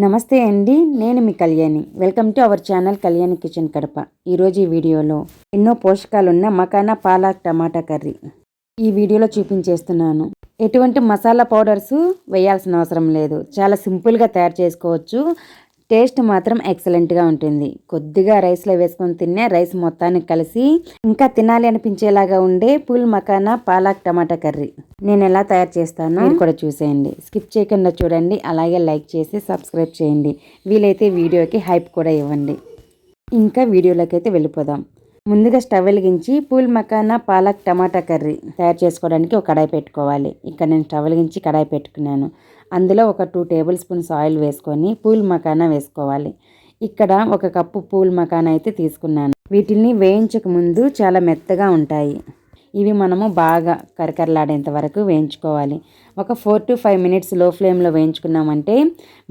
నమస్తే అండి నేను మీ Kalyani. Welcome to our channel Kalyani kitchen Kadapa. ఈరోజు ఈ వీడియోలో ఎన్నో పోషకాలున్న మకానా పాలక్ టమాటా కర్రీ. ఈ వీడియోలో చూపించేస్తున్నాను. ఎటువంటి మసాలా పౌడర్స్ వేయాల్సిన అవసరం లేదు. చాలా సింపుల్గా తయారు చేసుకోవచ్చు. టేస్ట్ మాత్రం ఎక్సలెంట్గా ఉంటుంది. కొద్దిగా రైస్లో వేసుకొని తినే రైస్ మొత్తానికి కలిసి ఇంకా తినాలి అనిపించేలాగా ఉండే పూల్ మకానా పాలక్ టమాటా కర్రీ. నేను ఎలా తయారు చేస్తానో మీరు కూడా చూసేయండి. స్కిప్ చేయకుండా చూడండి. అలాగే లైక్ చేసి సబ్స్క్రైబ్ చేయండి. వీలైతే వీడియోకి హైప్ కూడా ఇవ్వండి. ఇంకా వీడియోలోకి అయితే వెళ్ళిపోదాం. ముందుగా స్టవ్ వెలిగించి పూల్ మకానా పాలక్ టమాటా కర్రీ తయారు చేసుకోవడానికి ఒక కడాయి పెట్టుకోవాలి. ఇక్కడ నేను స్టవ్ వెలిగించి కడాయి పెట్టుకున్నాను. అందులో ఒక టూ టేబుల్ స్పూన్స్ ఆయిల్ వేసుకొని పూల్ మకానా వేసుకోవాలి. ఇక్కడ ఒక కప్పు పూల్ మకానా అయితే తీసుకున్నాను. వీటిని వేయించక ముందు చాలా మెత్తగా ఉంటాయి. ఇవి మనము బాగా కరకరలాడేంత వరకు వేయించుకోవాలి. ఒక ఫోర్ టు ఫైవ్ మినిట్స్లో ఫ్లేమ్లో వేయించుకున్నామంటే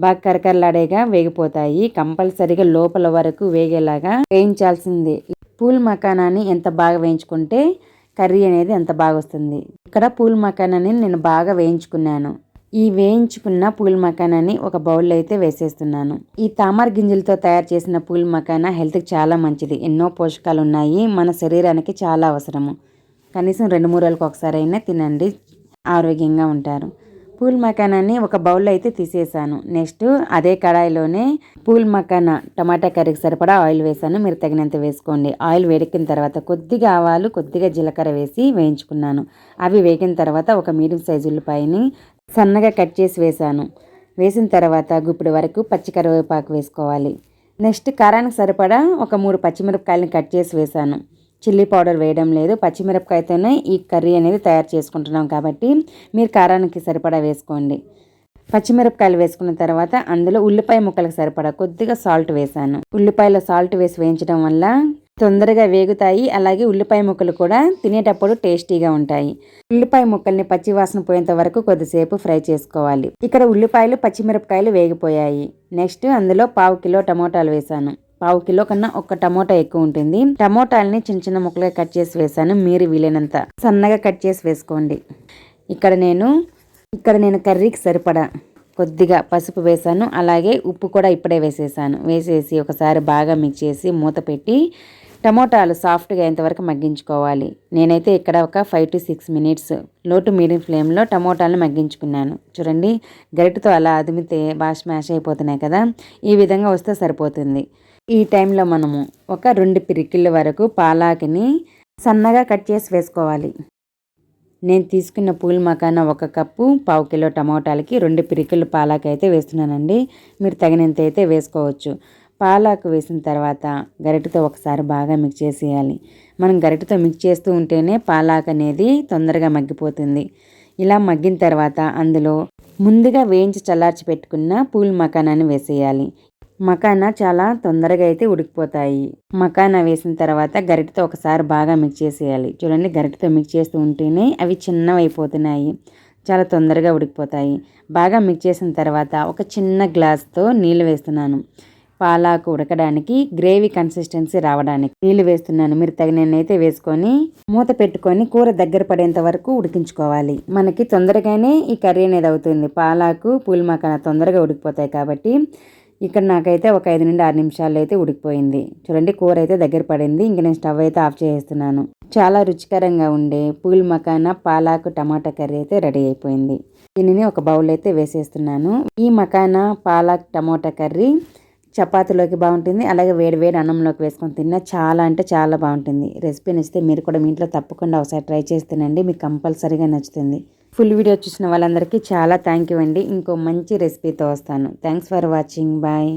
బాగా కరకరలాడేగా వేగిపోతాయి. కంపల్సరీగా లోపల వరకు వేగేలాగా వేయించాల్సిందే. పూల్ మకానాన్ని ఎంత బాగా వేయించుకుంటే కర్రీ అనేది ఎంత బాగా వస్తుంది. ఇక్కడ పూల్ మకానాన్ని నేను బాగా వేయించుకున్నాను. ఈ వేయించుకున్న పూల్ మకానాన్ని ఒక బౌల్లో అయితే వేసేస్తున్నాను. ఈ తామర గింజలతో తయారు చేసిన పూల్ మకానా హెల్త్కి చాలా మంచిది. ఎన్నో పోషకాలు ఉన్నాయి మన శరీరానికి చాలా అవసరము. కనీసం రెండు మూడు రోజులకు ఒకసారి అయినా తినండి. ఆరోగ్యంగా ఉంటారు. పూల్ మకానాన్ని ఒక బౌల్లో అయితే తీసేసాను. నెక్స్ట్ అదే కడాయిలోనే పూల్ మకానా టమాటా కర్రీకి సరిపడా ఆయిల్ వేసాను. మీరు తగినంత వేసుకోండి. ఆయిల్ వేడెక్కిన తర్వాత కొద్దిగా ఆవాలు కొద్దిగా జీలకర్ర వేసి వేయించుకున్నాను. అవి వేగిన తర్వాత ఒక మీడియం సైజు ఉల్లిపాయని సన్నగా కట్ చేసి వేసాను. వేసిన తర్వాత గుప్పిడి వరకు పచ్చి కరివేపాకు వేసుకోవాలి. నెక్స్ట్ కారానికి సరిపడా ఒక మూడు పచ్చిమిరపకాయలను కట్ చేసి వేసాను. చిల్లీ పౌడర్ వేయడం లేదు. పచ్చిమిరపకాయతోనే ఈ కర్రీ అనేది తయారు చేసుకుంటున్నాం కాబట్టి మీరు కారానికి సరిపడా వేసుకోండి. పచ్చిమిరపకాయలు వేసుకున్న తర్వాత అందులో ఉల్లిపాయ ముక్కలకు సరిపడా కొద్దిగా సాల్ట్ వేసాను ఉల్లిపాయలో సాల్ట్ వేసి వేయించడం వల్ల తొందరగా వేగుతాయి. అలాగే ఉల్లిపాయ ముక్కలు కూడా తినేటప్పుడు టేస్టీగా ఉంటాయి. ఉల్లిపాయ ముక్కల్ని పచ్చివాసన పోయేంత వరకు కొద్దిసేపు ఫ్రై చేసుకోవాలి. ఇక్కడ ఉల్లిపాయలు పచ్చిమిరపకాయలు వేగిపోయాయి. నెక్స్ట్ అందులో పావు కిలో టమోటాలు వేశాను. పావు కిలో కన్నా ఒక టమోటా ఎక్కువ ఉంటుంది. టమోటాలని చిన్న చిన్న ముక్కలుగా కట్ చేసి వేసాను. మీరు వీలైనంత సన్నగా కట్ చేసి వేసుకోండి. ఇక్కడ నేను ఇక్కడ నేను కర్రీకి సరిపడా కొద్దిగా పసుపు వేసాను. అలాగే ఉప్పు కూడా ఇప్పుడే వేసేసాను. వేసేసి ఒకసారి బాగా మిక్స్ చేసి మూత పెట్టి టమోటాలు సాఫ్ట్గా ఎంతవరకు మగ్గించుకోవాలి. నేనైతే ఇక్కడ ఒక ఫైవ్ టు సిక్స్ మినిట్స్ లోటు మీడియం ఫ్లేమ్లో టమోటాలను మగ్గించుకున్నాను. చూడండి గరిటతో అలా అదిమితే బాగా స్మాష్ అయిపోతున్నాయి కదా. ఈ విధంగా వస్తే సరిపోతుంది. ఈ టైంలో మనము ఒక రెండు పిరికిళ్ళ వరకు పాలాకిని సన్నగా కట్ చేసి వేసుకోవాలి. నేను తీసుకున్న పూల్ మకాన ఒక కప్పు పావు కిలో టమోటాలకి రెండు పిరికిళ్ళు పాలాకి అయితే వేస్తున్నానండి. మీరు తగినంత అయితే వేసుకోవచ్చు. పాలాకు వేసిన తర్వాత గరిటతో ఒకసారి బాగా మిక్స్ చేసేయాలి. మనం గరిటతో మిక్స్ చేస్తూ ఉంటేనే పాలాక్ అనేది తొందరగా మగ్గిపోతుంది. ఇలా మగ్గిన తర్వాత అందులో ముందుగా వేయించి చల్లార్చి పెట్టుకున్న పూల్ మకానాన్ని వేసేయాలి. మకానా చాలా తొందరగా అయితే ఉడికిపోతాయి. మకానా వేసిన తర్వాత గరిటతో ఒకసారి బాగా మిక్స్ చేసేయాలి. చూడండి గరిటతో మిక్స్ చేస్తూ ఉంటేనే అవి చిన్నవైపోతున్నాయి. చాలా తొందరగా ఉడికిపోతాయి. బాగా మిక్స్ చేసిన తర్వాత ఒక చిన్న గ్లాస్తో నీళ్ళు వేస్తున్నాను. పాలాకు ఉడకడానికి గ్రేవీ కన్సిస్టెన్సీ రావడానికి నీళ్ళు వేస్తున్నాను. మీరు తగినైతే వేసుకొని మూత పెట్టుకొని కూర దగ్గర పడేంత వరకు ఉడికించుకోవాలి. మనకి తొందరగానే ఈ కర్రీ అనేది అవుతుంది. పాలాకు పూల్ మకాన తొందరగా ఉడికిపోతాయి కాబట్టి ఇక్కడ నాకైతే ఒక ఐదు నుండి ఆరు నిమిషాల్లో అయితే ఉడికిపోయింది. చూడండి కూర అయితే దగ్గర పడింది. ఇంక నేను స్టవ్ అయితే ఆఫ్ చేస్తున్నాను చాలా రుచికరంగా ఉండే పూల్ మకానా పాలాకు టమాటా కర్రీ అయితే రెడీ అయిపోయింది. దీనిని ఒక బౌల్ అయితే వేసేస్తున్నాను. ఈ మకానా పాలాక్ టమాటా కర్రీ చపాతీలోకి బాగుంటుంది. అలాగే వేడి వేడి అన్నంలోకి వేసుకొని తిన్నా చాలా అంటే చాలా బాగుంటుంది. రెసిపీ నచ్చితే మీరు కూడా మీ ఇంట్లో తప్పకుండా ఒకసారి ట్రై చేస్తేనండి మీకు కంపల్సరీగా నచ్చుతుంది. ఫుల్ వీడియో చూసిన వాళ్ళందరికీ చాలా థ్యాంక్ యూ అండి. ఇంకో మంచి రెసిపీతో వస్తాను. Thanks for watching bye